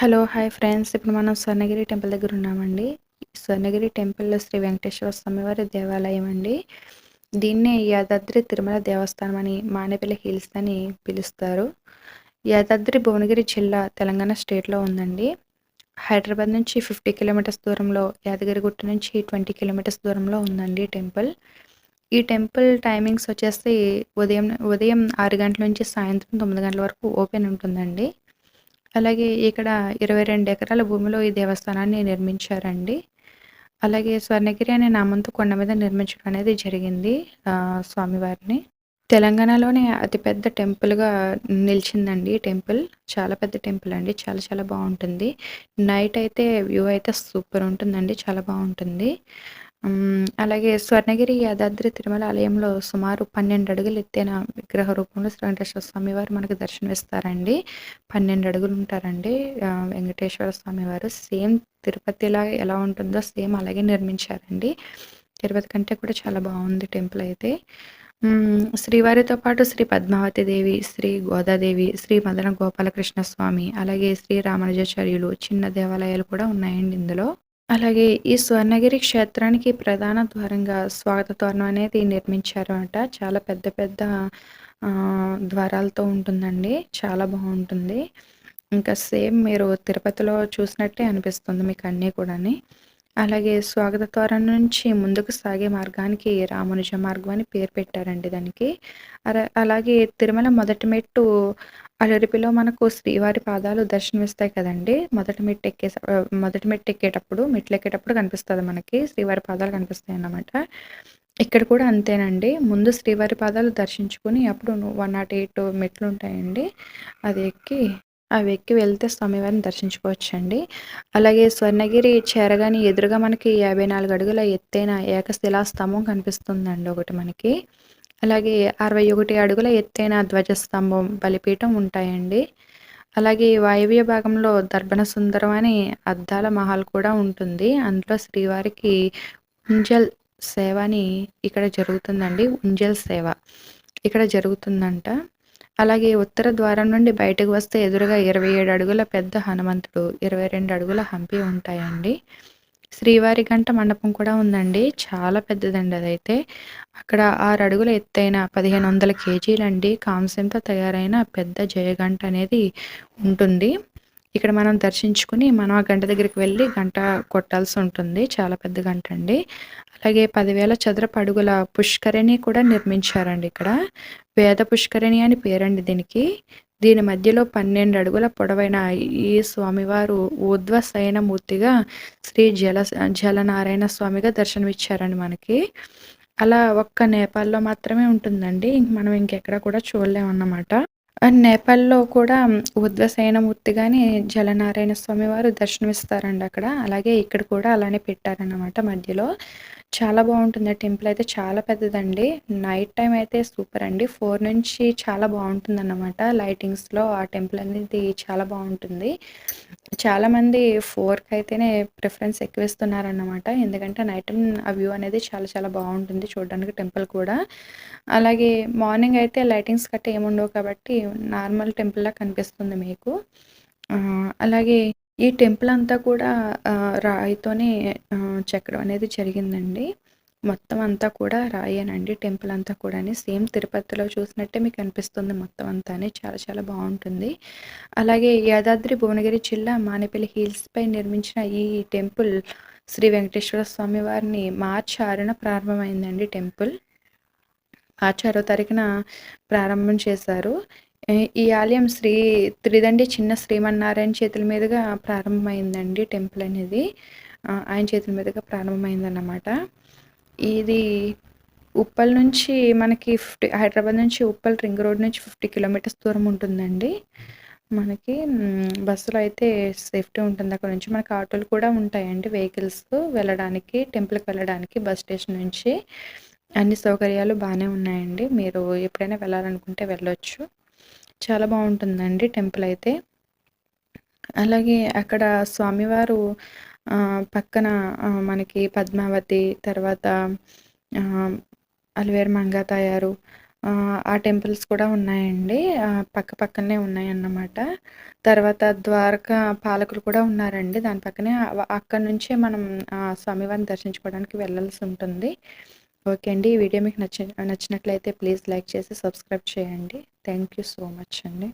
Hello hi friends. ఇప్పుడు మనం Swarnagiri temple దగ్గర ఉన్నామండి. స్వర్ణగిరి టెంపుల్లో శ్రీ వెంకటేశ్వర స్వామివారి దేవాలయం అండి. దీన్నే యాదాద్రి తిరుమల దేవస్థానం అని మానేపల్లి హిల్స్ అని పిలుస్తారు. యాదాద్రి భువనగిరి జిల్లా తెలంగాణ స్టేట్లో ఉందండి. హైదరాబాద్ నుంచి ఫిఫ్టీ కిలోమీటర్స్ దూరంలో యాదగిరిగుట్ట నుంచి ట్వంటీ కిలోమీటర్స్ దూరంలో ఉందండి టెంపుల్. ఈ టెంపుల్ టైమింగ్స్ వచ్చేసి ఉదయం ఉదయం ఆరు గంటల నుంచి సాయంత్రం తొమ్మిది గంటల వరకు ఓపెన్ ఉంటుందండి. అలాగే ఇక్కడ ఇరవై రెండు ఎకరాల భూమిలో ఈ దేవస్థానాన్ని నిర్మించారండి. అలాగే స్వర్ణగిరి అనే నామంతో కొండ మీద నిర్మించడం అనేది జరిగింది స్వామివారిని. తెలంగాణలోనే అతిపెద్ద టెంపుల్గా నిలిచిందండి టెంపుల్. చాలా పెద్ద టెంపుల్ అండి చాలా చాలా బాగుంటుంది. నైట్ అయితే వ్యూ అయితే సూపర్ ఉంటుందండి చాలా బాగుంటుంది. అలాగే స్వర్ణగిరి యాదాద్రి తిరుమల ఆలయంలో సుమారు పన్నెండు అడుగులు ఎత్తైన విగ్రహ రూపంలో శ్రీ వెంకటేశ్వర స్వామి వారు మనకు దర్శనమిస్తారండి. పన్నెండు అడుగులు ఉంటారండి. వెంకటేశ్వర స్వామి వారు సేమ్ తిరుపతిలా ఎలా ఉంటుందో సేమ్ అలాగే నిర్మించారండి. తిరుపతి కంటే కూడా చాలా బాగుంది టెంపుల్ అయితే. శ్రీవారితో పాటు శ్రీ పద్మావతి దేవి శ్రీ గోదాదేవి శ్రీ మదన గోపాలకృష్ణ స్వామి అలాగే శ్రీ రామానుజాచార్యులు చిన్న దేవాలయాలు కూడా ఉన్నాయండి ఇందులో. అలాగే ఈ స్వర్ణగిరి క్షేత్రానికి ప్రధాన ద్వారంగా స్వాగత ద్వారం అనేది నిర్మించారు అంట. చాలా పెద్ద పెద్ద ద్వారాలతో ఉంటుందండి. చాలా బాగుంటుంది. ఇంకా సేమ్ మీరు తిరుపతిలో చూసినట్టే అనిపిస్తుంది మీకు అన్నీ కూడాని. అలాగే స్వాగత ద్వారం నుంచి ముందుకు సాగే మార్గానికి రామనుజ మార్గం అని పేరు పెట్టారండి దానికి. అలాగే తిరుమల మొదటి మెట్టు అలరిపిలో మనకు శ్రీవారి పాదాలు దర్శనమిస్తాయి కదండి. మొదటి మెట్టు ఎక్కే మొదటి మెట్టు ఎక్కేటప్పుడు మెట్లు ఎక్కేటప్పుడు కనిపిస్తుంది మనకి. శ్రీవారి పాదాలు కనిపిస్తాయి అన్నమాట ఇక్కడ కూడా అంతేనండి. ముందు శ్రీవారి పాదాలు దర్శించుకుని అప్పుడు వన్ నాట్ ఎయిట్ మెట్లు ఉంటాయండి. అది ఎక్కి అవి ఎక్కి వెళ్తే స్వామివారిని దర్శించుకోవచ్చండి. అలాగే స్వర్ణగిరి చేరగాని ఎదురుగా మనకి యాభై నాలుగు అడుగుల ఎత్తైన ఏకశిలా స్తంభం కనిపిస్తుందండి ఒకటి మనకి. అలాగే అరవై ఒకటి అడుగుల ఎత్తైన ధ్వజస్తంభం బలిపీఠం ఉంటాయండి. అలాగే వాయువ్య భాగంలో దర్భణ సుందరం అని అద్దాల మహల్ కూడా ఉంటుంది. అందులో శ్రీవారికి ఉంజల్ సేవ అని ఇక్కడ జరుగుతుందండి. ఉంజల్ సేవ ఇక్కడ జరుగుతుందంట. అలాగే ఉత్తర ద్వారం నుండి బయటకు వస్తే ఎదురుగా ఇరవై ఏడు అడుగుల పెద్ద హనుమంతుడు ఇరవై రెండు అడుగుల హంపి ఉంటాయండి. శ్రీవారి గంట మండపం కూడా ఉందండి. చాలా పెద్దదండి అదైతే. అక్కడ ఆరు అడుగుల ఎత్తైన పదిహేను వందల కేజీలండి. కాంస్యంతో తయారైన పెద్ద జయగంట అనేది ఉంటుంది. ఇక్కడ మనం దర్శించుకుని మనం ఆ గంట దగ్గరికి వెళ్ళి గంట కొట్టాల్సి ఉంటుంది. చాలా పెద్ద గంట అండి. అలాగే పదివేల చదరపు అడుగుల పుష్కరిణి కూడా నిర్మించారండి ఇక్కడ. వేద పుష్కరిణి అని పేరండి దీనికి. దీని మధ్యలో పన్నెండు అడుగుల పొడవైన ఈ స్వామివారు ఊర్ధ్వ మూర్తిగా శ్రీ జల జలనారాయణ స్వామిగా దర్శనమిచ్చారండి మనకి. అలా ఒక్క నేపాల్లో మాత్రమే ఉంటుందండి. మనం ఇంకెక్కడ కూడా చూడలేమన్నమాట. నేపాల్లో కూడా ఉద్వసైనమూర్తిగానే జలనారాయణ స్వామి వారు దర్శనమిస్తారండి అక్కడ. అలాగే ఇక్కడ కూడా అలానే పెట్టారన్నమాట మధ్యలో. చాలా బాగుంటుంది. టెంపుల్ అయితే చాలా పెద్దదండి. నైట్ టైం అయితే సూపర్ అండి. ఫోర్ నుంచి చాలా బాగుంటుంది అన్నమాట లైటింగ్స్లో ఆ టెంపుల్ అనేది చాలా బాగుంటుంది. చాలామంది ఫోర్కి అయితేనే ప్రిఫరెన్స్ ఎక్కువ ఇస్తున్నారన్నమాట ఎందుకంటే నైట్ టైం ఆ వ్యూ అనేది చాలా చాలా బాగుంటుంది చూడడానికి టెంపుల్ కూడా. అలాగే మార్నింగ్ అయితే లైటింగ్స్ కట్ట ఏముండవు కాబట్టి నార్మల్ టెంపుల్లా కనిపిస్తుంది మీకు. అలాగే ఈ టెంపుల్ అంతా కూడా రాయితోనే చెక్కడం అనేది జరిగిందండి. మొత్తం అంతా కూడా రాయేనండి. టెంపుల్ అంతా కూడా సేమ్ తిరుపతిలో చూసినట్టే మీకు అనిపిస్తుంది మొత్తం అంతా చాలా చాలా బాగుంటుంది. అలాగే యాదాద్రి భువనగిరి జిల్లా మానేపల్లి హిల్స్ పై నిర్మించిన ఈ టెంపుల్ శ్రీ వెంకటేశ్వర స్వామి వారిని మార్చి ఆరున ప్రారంభమైందండి టెంపుల్. మార్చి ఆరో తారీఖున ప్రారంభం చేశారు. ఈ ఆలయం శ్రీ త్రిదండి చిన్న శ్రీమన్నారాయణ చేతుల మీదుగా ప్రారంభమైందండి టెంపుల్ అనేది. ఆయన చేతుల మీదుగా ప్రారంభమైందన్నమాట. ఇది ఉప్పల్ నుంచి మనకి ఫిఫ్టీ హైదరాబాద్ నుంచి ఉప్పల్ రింగ్ రోడ్ నుంచి ఫిఫ్టీ కిలోమీటర్స్ దూరం ఉంటుందండి. మనకి బస్సులో అయితే సేఫ్టీ ఉంటుంది. అక్కడ నుంచి మనకి ఆటోలు కూడా ఉంటాయండి వెహికల్స్. వెళ్ళడానికి టెంపుల్కి వెళ్ళడానికి బస్ స్టేషన్ నుంచి అన్ని సౌకర్యాలు బాగానే ఉన్నాయండి. మీరు ఎప్పుడైనా వెళ్ళాలనుకుంటే వెళ్ళొచ్చు. చాలా బాగుంటుందండి టెంపుల్ అయితే. అలాగే అక్కడ స్వామివారు పక్కన మనకి పద్మావతి తర్వాత అలివేరు మంగా తయారు. ఆ టెంపుల్స్ కూడా ఉన్నాయండి. పక్క పక్కనే ఉన్నాయన్నమాట. తర్వాత ద్వారకా పాలకులు కూడా ఉన్నారండి. దాని పక్కనే అక్కడ నుంచే మనం స్వామివారిని దర్శించుకోవడానికి వెళ్ళాల్సి ఉంటుంది. ఓకే అండి. ఈ వీడియో మీకు నచ్చి నచ్చినట్లయితే ప్లీజ్ లైక్ చేసి సబ్స్క్రైబ్ చేయండి. థ్యాంక్ యూ సో మచ్ అండి.